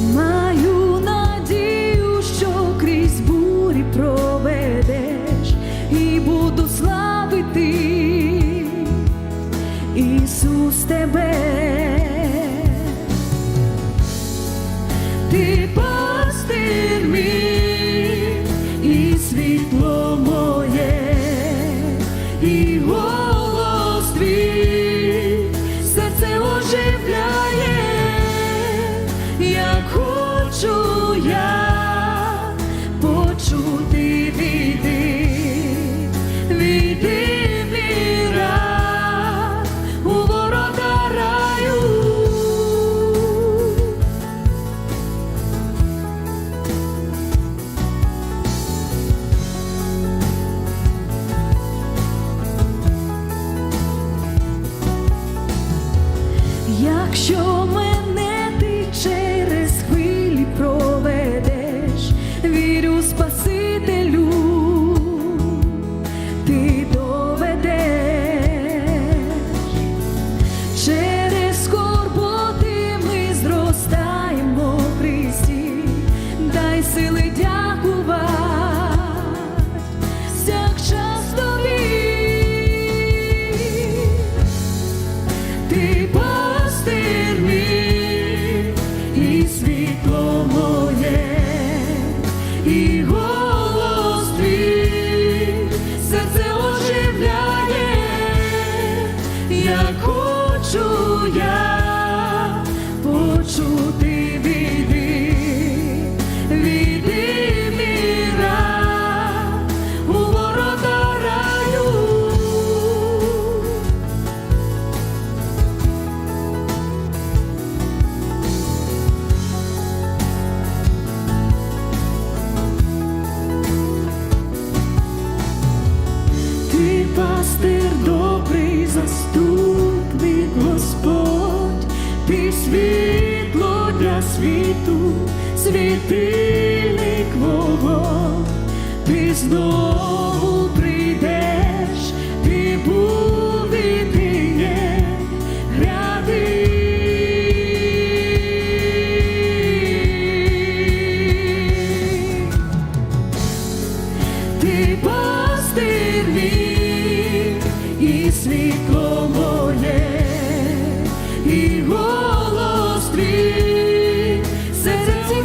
Маю надію, що крізь бурі проведеш і буду славити Ісус тебе. Якщо мене ти через хвилі проведеш, вірю Спасителю, ти доведеш. Через скорботи ми зростаємо в Христі, дай сили світло моє, і голос твій серце оживляє, як хочу я почути світу, світильник вогонь, ти знову прийдеш, ти був і ти є, гряди. Ти